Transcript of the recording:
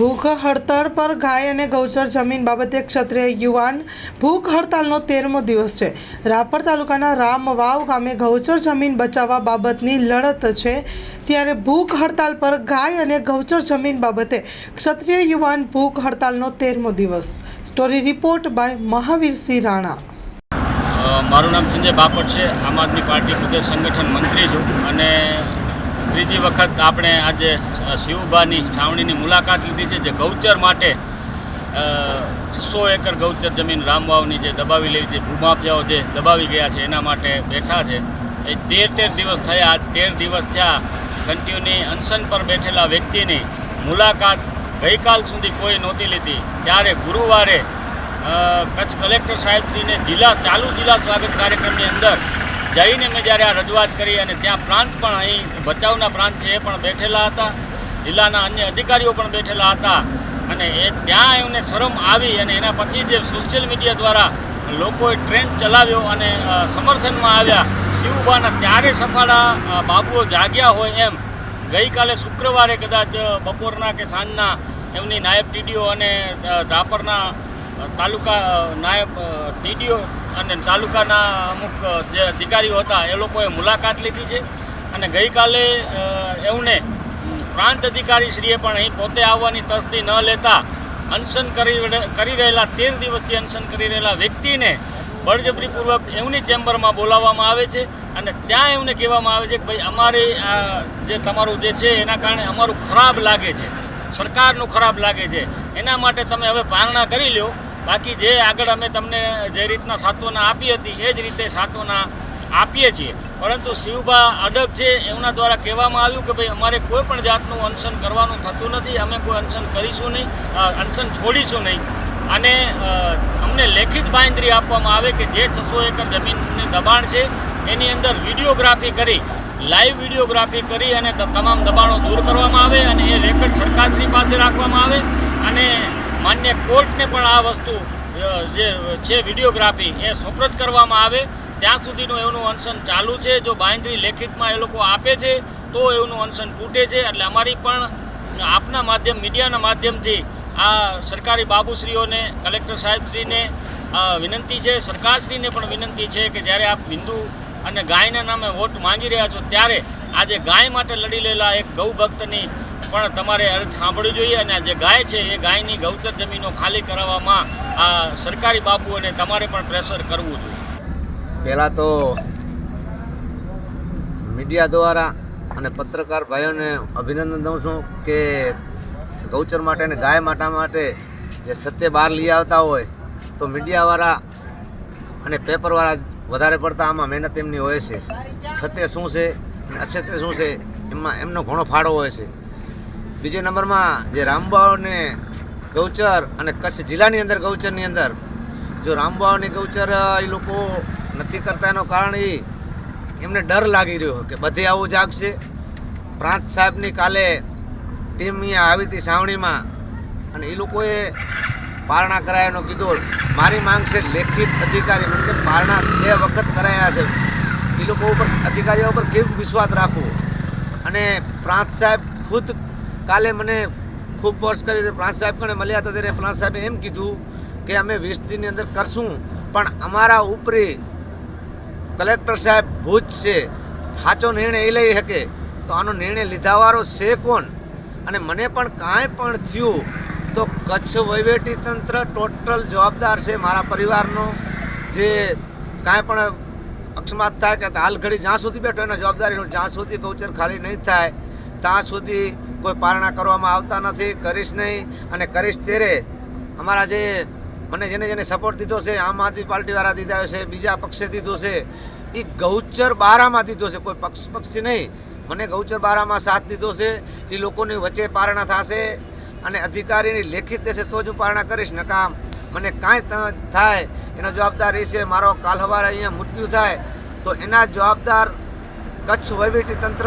ભૂખ હડતાળ પર ગાય અને ગૌચર જમીન બાબતે ક્ષત્રિય યુવાન ભૂખ હડતાલનો તેરમો દિવસ છે. રાપર તાલુકાના રામવાવ ગામે ગૌચર જમીન બચાવવા બાબતની લડત છે. ત્યારે ભૂખ હડતાલ પર ગાય અને ગૌચર જમીન બાબતે ક્ષત્રિય યુવાન ભૂખ હડતાલનો તેરમો દિવસ. Story report by Mahavirsinh Rana. મારું નામ સંજય બાપટ છે. આમ આદમી પાર્ટી પ્રદેશ સંગઠન મંત્રી છું અને ત્રીજી વખત આપણે આજે શિવબાની છાવણીની મુલાકાત લીધી છે, જે ગૌચર માટે છસો એકર ગૌચર જમીન રામવાવની જે દબાવી લેવી છે, ભૂમાફિયાઓ જે દબાવી ગયા છે, એના માટે બેઠા છે. એ તેર તેર દિવસ થયા તેર દિવસ થયા કન્ટિન્યુની અનશન પર બેઠેલા વ્યક્તિની મુલાકાત ગઈકાલ સુધી કોઈ નહોતી લીધી. ત્યારે ગુરુવારે કચ્છ કલેક્ટર સાહેબશ્રીને જિલ્લા, ચાલુ જિલ્લા સ્વાગત કાર્યક્રમની અંદર જઈને મેં જ્યારે આ રજૂઆત કરી અને ત્યાં પ્રાંત પણ અહીં બચાવના પ્રાંત છે એ પણ બેઠેલા હતા જિલ્લાના અન્ય અધિકારીઓ પણ બેઠેલા હતા અને એ ત્યાં એમને શરમ આવી અને એના પછી જે સોશિયલ મીડિયા દ્વારા લોકોએ ટ્રેન્ડ ચલાવ્યો અને સમર્થનમાં આવ્યા શિવબાના ત્યારે સફાળા બાબુઓ જાગ્યા હોય એમ. ગઈકાલે શુક્રવારે કદાચ બપોરના કે સાંજના એમની નાયબ ટીડીઓ અને અ, તાલુકા નાયબ ટીડીઓ અને તાલુકાના અમુક જે અધિકારીઓ હતા, એ લોકોએ મુલાકાત લીધી છે. અને ગઈકાલે એમને પ્રાંત અધિકારીશ્રીએ પણ અહીં પોતે આવવાની તસ્દી ન લેતા અનશન કરી કરી રહેલા તેર દિવસથી અનશન કરી રહેલા વ્યક્તિને બળજબરીપૂર્વક એમની ચેમ્બરમાં બોલાવવામાં આવે છે અને ત્યાં એમને કહેવામાં આવે છે કે ભાઈ, અમારે આ જે તમારું જે છે, એના કારણે અમારું ખરાબ લાગે છે. સરકારનું ખરાબ લાગે છે. એના માટે તમે હવે પારણા કરી લ્યો. બાકી જે આગળ અમે તમને જે રીતના સાત્વના આપી હતી, એ જ રીતે સાત્વના આપીએ છીએ. પરંતુ શિવબા અડગ છે, એમના દ્વારા કહેવામાં આવ્યું કે ભાઈ, અમારે કોઈ પણ જાતનું અનશન કરવાનું થતું નથી, અમે કોઈ અનશન કરીશું નહીં અનશન છોડીશું નહીં. અને અમને લેખિત બાંયધરી આપવામાં આવે કે જે છસો એકર જમીનની દબાણ છે, એની અંદર વિડીયોગ્રાફી કરી, લાઈવ વિડીયોગ્રાફી કરી અને તમામ દબાણો દૂર કરવામાં આવે અને એ રેકર્ડ સરકારશ્રી પાસે રાખવામાં આવે. અને માન્ય કોર્ટને પણ આ વસ્તુ જે છે વિડીયોગ્રાફી એ સુપ્રત કરવામાં આવે, ત્યાં સુધીનું એનું અનશન ચાલુ છે. જો બાંયધરી લેખિતમાં એ લોકો આપે છે, તો એનું અનશન તૂટે છે. એટલે અમારી પણ આપના માધ્યમ, મીડિયાના માધ્યમથી આ સરકારી બાબુશ્રીઓને, કલેક્ટર સાહેબશ્રીને વિનંતી છે. સરકારશ્રીને પણ વિનંતી છે કે જ્યારે આપ હિન્દુ અને ગાયના નામે વોટ માંગી રહ્યા છો, ત્યારે આજે ગાય માટે લડી લેલા એક ગૌ ભક્તની પણ તમારે અરજ સાંભળવી જોઈએ અને જે ગાય છે, એ ગાયની ગૌચર જમીનો ખાલી કરાવવામાં આ સરકારી બાબુઓને તમારે પણ પ્રેશર કરવું જોઈએ. પહેલાં તો મીડિયા દ્વારા અને પત્રકાર ભાઈઓને અભિનંદન દઉં છું કે ગૌચર માટે અને ગાય માટા માટે જે સત્ય બહાર લઈ આવતા હોય, તો મીડિયાવાળા અને પેપરવાળા વધારે પડતા આમાં મહેનત એમની હોય છે. સત્ય શું છે અને અસત્ય શું છે, એમાં એમનો ઘણો ફાળો હોય છે. બીજા નંબરમાં જે રામબાવને ગૌચર અને કચ્છ જિલ્લાની અંદર ગૌચરની અંદર, જો રામબાવની ગૌચર એ લોકો નથી કરતા એનું કારણ એ, એમને ડર લાગી રહ્યો કે બધે આવું જાગશે. પ્રાંત સાહેબની કાલે ટીમ અહીંયા આવી હતી સાવણીમાં અને એ લોકોએ પારણા કરાયાનો કીધો. મારી માંગ છે લેખિત અધિકારી કે પારણા બે વખત કરાયા છે. એ લોકો ઉપર, અધિકારીઓ ઉપર કેવું વિશ્વાસ રાખવો? અને પ્રાંત સાહેબ ખુદ કાલે મને ખૂબ પોસ્ટ કરી પ્રાંત સાહેબ કણે મળ્યા હતા ત્યારે પ્રાંત સાહેબે એમ કીધું કે અમે વીસ દિનની અંદર કરશું, પણ અમારા ઉપરી કલેક્ટર સાહેબ ભૂજ છે. સાચો નિર્ણય એ લઈ શકે. તો આનો નિર્ણય લીધાવાળો છે કોણ? અને મને પણ કાંઈ પણ થયું તો કચ્છ વહીવટી તંત્ર ટોટલ જવાબદાર છે મારા પરિવારનો. જે કાંઈ પણ અકસ્માત થાય કે હાલ ઘડી જ્યાં સુધી બેઠો એના જવાબદારીનું જ્યાં સુધી કૌચર ખાલી નહીં થાય ત્યાં સુધી કોઈ પારણા કરવામાં આવતા નથી, કરીશ નહીં અને કરીશ ત્યારે અમારા જે મને જેને જેને સપોર્ટ દીધો છે, આમ આદમી પાર્ટીવાળા દીધા છે, બીજા પક્ષે દીધો છે એ ગૌચર બારામાં દીધો છે, કોઈ પક્ષ પક્ષી નહીં. મને ગૌચર બારામાં સાથ દીધો છે એ લોકોની વચ્ચે પારણા થશે અને અધિકારીની લેખિત દેશે તો જ હું પારણા કરીશ, નકામ. મને કાંઈ થાય, એનો જવાબદાર એ છે, મારો કાલ સવારે અહીંયા મૃત્યુ થાય, તો એના જવાબદાર કચ્છ વહીવટી તંત્ર